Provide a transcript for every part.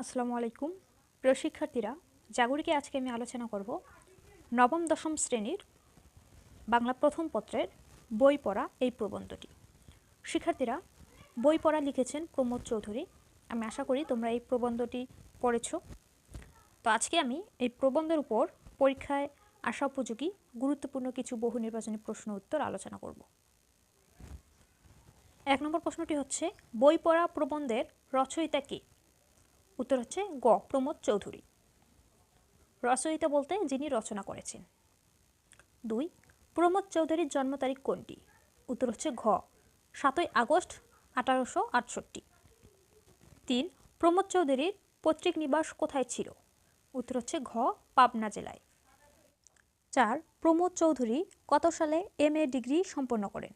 আসসালামু আলাইকুম। প্রিয় শিক্ষার্থীরা, জাগরিকে আজকে আমি আলোচনা করব নবম, দশম শ্রেণির বাংলা প্রথম পত্রের বই পড়া এই প্রবন্ধটি। শিক্ষার্থীরা, বই পড়া লিখেছেন প্রমোদ চৌধুরী। আমি আশা করি তোমরা এই প্রবন্ধটি পড়েছ। তো আজকে আমি এই প্রবন্ধের উপর পরীক্ষায় আসা উপযোগী গুরুত্বপূর্ণ কিছু বহু নির্বাচনী প্রশ্ন উত্তর আলোচনা করব। এক নম্বর প্রশ্নটি হচ্ছে, বই পড়া প্রবন্ধের রচয়িতা কে? উত্তর হচ্ছে গ, প্রমোদ চৌধুরী। রচয়িতা বলতে যিনি রচনা করেছেন। দুই, প্রমোদ চৌধুরীর জন্ম তারিখ কোনটি? উত্তর হচ্ছে ঘ, সাতই আগস্ট আঠারোশো আটষট্টি। তিন, প্রমোদ চৌধুরীর পৈতৃক নিবাস কোথায় ছিল? উত্তর হচ্ছে ঘ, পাবনা জেলায়। চার, প্রমোদ চৌধুরী কত সালে এম এ ডিগ্রি সম্পন্ন করেন?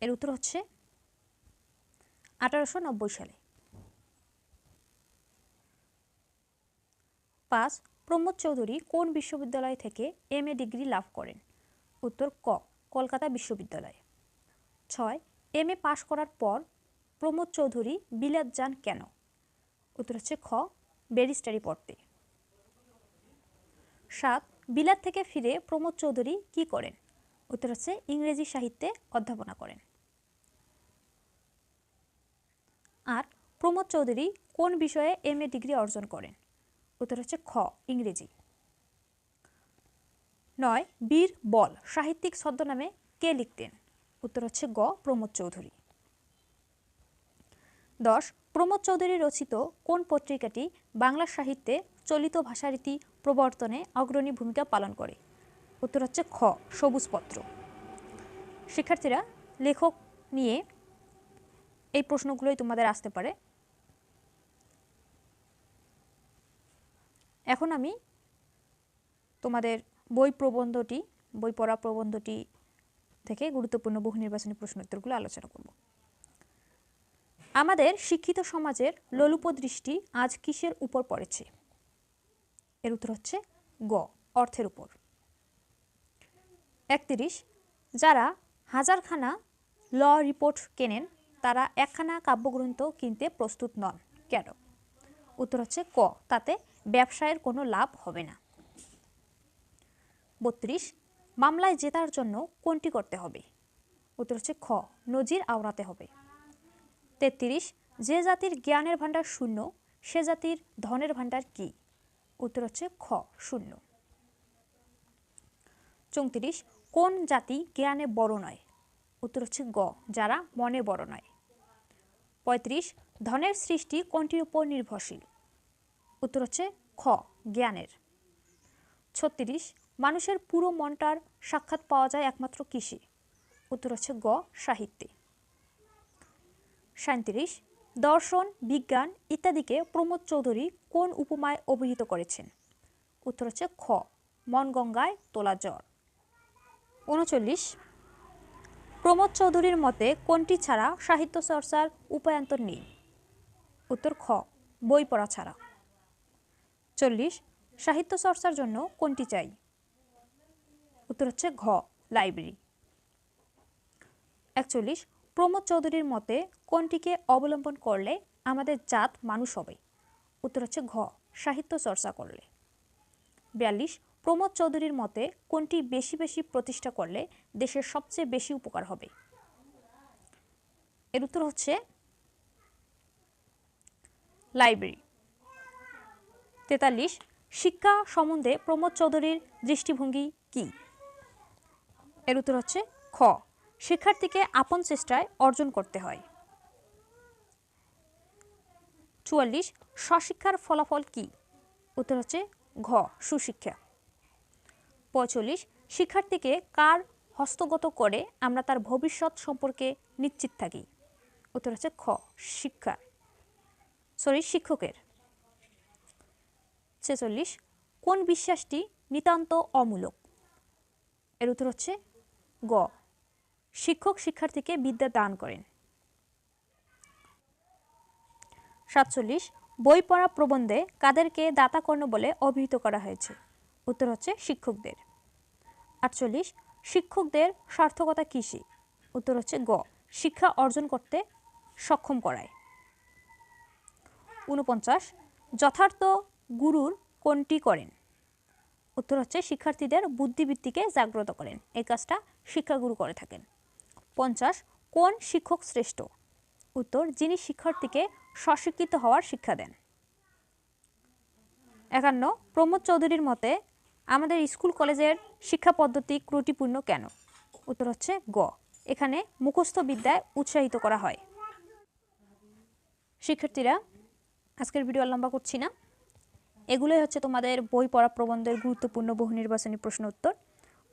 এর উত্তর হচ্ছে আঠারোশো নব্বই সালে। পাঁচ প্রমোদ চৌধুরী কোন বিশ্ববিদ্যালয় থেকে এম এ ডিগ্রি লাভ করেন? উত্তর ক, কলকাতা বিশ্ববিদ্যালয়। ছয়, এম এ পাশ করার পর প্রমোদ চৌধুরী বিলাত যান কেন? উত্তর হচ্ছে খ, ব্যারিস্টারি পড়তে। সাত, বিলাত থেকে ফিরে প্রমোদ চৌধুরী কি করেন? উত্তর হচ্ছে ইংরেজি সাহিত্যে অধ্যাপনা করেন। আট, প্রমোদ চৌধুরী কোন বিষয়ে এম এ ডিগ্রি অর্জন করেন? উত্তর হচ্ছে খ, ইংরেজি। নয়, বীর বল, সাহিত্যিক ছদ্মনামে কে লিখতেন? উত্তর হচ্ছে গ, প্রমোদ চৌধুরী। দশ, প্রমোদ চৌধুরী রচিত কোন পত্রিকাটি বাংলা সাহিত্যে চলিত ভাষারীতি প্রবর্তনে অগ্রণী ভূমিকা পালন করে? উত্তর হচ্ছে খ সবুজপত্র শিক্ষার্থীরা, লেখক নিয়ে এই প্রশ্নগুলোই তোমাদের আসতে পারে। এখন আমি তোমাদের বই প্রবন্ধটি, বই পড়া প্রবন্ধটি থেকে গুরুত্বপূর্ণ বহু নির্বাচনী প্রশ্ন উত্তরগুলো আলোচনা করব। আমাদের শিক্ষিত সমাজের লোলুপ দৃষ্টি আজ কিসের উপর পড়েছে? এর উত্তর হচ্ছে গ, অর্থের উপর। একত্রিশ, যারা হাজারখানা ল রিপোর্ট কেনেন, তারা একখানা কাব্যগ্রন্থ কিনতে প্রস্তুত নন। কেন? উত্তর হচ্ছে ক, তাতে ব্যবসায়ের কোনো লাভ হবে না। বত্রিশ, মামলায় জেতার জন্য কোনটি করতে হবে? উত্তর হচ্ছে খ, নজির আওড়াতে হবে। তেত্রিশ, যে জাতির জ্ঞানের ভাণ্ডার শূন্য, সে জাতির ধনের ভাণ্ডার কি? উত্তর হচ্ছে খ, শূন্য। চৌত্রিশ, কোন জাতি জ্ঞানে বড় নয়? উত্তর হচ্ছে গ, যারা মনে বড় নয়। পঁয়ত্রিশ, ধনের সৃষ্টি কোনটির উপর নির্ভরশীল? উত্তর হচ্ছে খ, জ্ঞানের। ছত্রিশ, মানুষের পুরো মনটার সাক্ষাৎ পাওয়া যায় একমাত্র কৃষি। উত্তর হচ্ছে গ, সাহিত্যে। সাঁত্রিশ দর্শন, বিজ্ঞান ইত্যাদিকে প্রমোদ চৌধুরী কোন উপমায় অভিহিত করেছেন? উত্তর হচ্ছে খ মন গঙ্গায় তোলা জ্বর উনচল্লিশ, প্রমোদ চৌধুরীর মতে কোনটি ছাড়া সাহিত্য চর্চার উপায়ান্তর নেই? উত্তর খ, বই পড়া ছাড়া। চল্লিশ, সাহিত্য চর্চার জন্য কোনটি চাই? উত্তর হচ্ছে ঘ, লাইব্রেরি। একচল্লিশ, প্রমোদ চৌধুরীর মতে কোনটিকে অবলম্বন করলে আমাদের জাত মানুষ হবে? উত্তর হচ্ছে ঘ, সাহিত্য চর্চা করলে। বিয়াল্লিশ, প্রমোদ চৌধুরীর মতে কোনটি বেশি বেশি প্রতিষ্ঠা করলে দেশের সবচেয়ে বেশি উপকার হবে? এর উত্তর হচ্ছে লাইব্রেরি। তেতাল্লিশ, শিক্ষা সম্বন্ধে প্রমোদ চৌধুরীর দৃষ্টিভঙ্গি কি? এর উত্তর হচ্ছে খ, শিক্ষার্থীকে আপন চেষ্টায় অর্জন করতে হয়। চুয়াল্লিশ, স্বশিক্ষার ফলাফল কি? উত্তর হচ্ছে ঘ, সুশিক্ষা। পঁয়চল্লিশ, শিক্ষার্থীকে কার হস্তগত করে আমরা তার ভবিষ্যৎ সম্পর্কে নিশ্চিত থাকি? উত্তর হচ্ছে খ, শিক্ষা। সরি, শিক্ষকের। ছেচল্লিশ, কোন বিশ্বাসটি নিতান্ত অমূলক? এর উত্তর হচ্ছে গ। শিক্ষক শিক্ষার্থীকে বিদ্যা দান করেন। সাতচল্লিশ, বই পড়া প্রবন্ধে কাদেরকে দাতাকর্ণ বলে অভিহিত করা হয়েছে? উত্তর হচ্ছে শিক্ষকদের। আটচল্লিশ, শিক্ষকদের সার্থকতা কৃষি উত্তর হচ্ছে গ। শিক্ষা অর্জন করতে সক্ষম করায়। উনপঞ্চাশ যথার্থ গুরুর কোনটি করেন? উত্তর হচ্ছে শিক্ষার্থীদের বুদ্ধিবৃত্তিকে জাগ্রত করেন। এই কাজটা শিক্ষাগুরু করে থাকেন। পঞ্চাশ, কোন শিক্ষক শ্রেষ্ঠ? উত্তর, যিনি শিক্ষার্থীকে স্বশিক্ষিত হওয়ার শিক্ষা দেন। একান্ন, প্রমোদ চৌধুরীর মতে, আমাদের স্কুল কলেজের শিক্ষা পদ্ধতি ত্রুটিপূর্ণ কেন? উত্তর হচ্ছে গ, এখানে মুখস্থ বিদ্যায় উৎসাহিত করা হয়। শিক্ষার্থীরা, আজকের ভিডিও লম্বা করছি না। এগুলোই হচ্ছে তোমাদের বই পড়া প্রবন্ধের গুরুত্বপূর্ণ বহু নির্বাচনী প্রশ্ন উত্তর।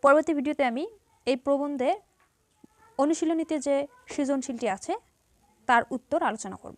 পরবর্তী ভিডিওতে আমি এই প্রবন্ধে অনুশীলনীতে যে সৃজনশীলটি আছে, তার উত্তর আলোচনা করব।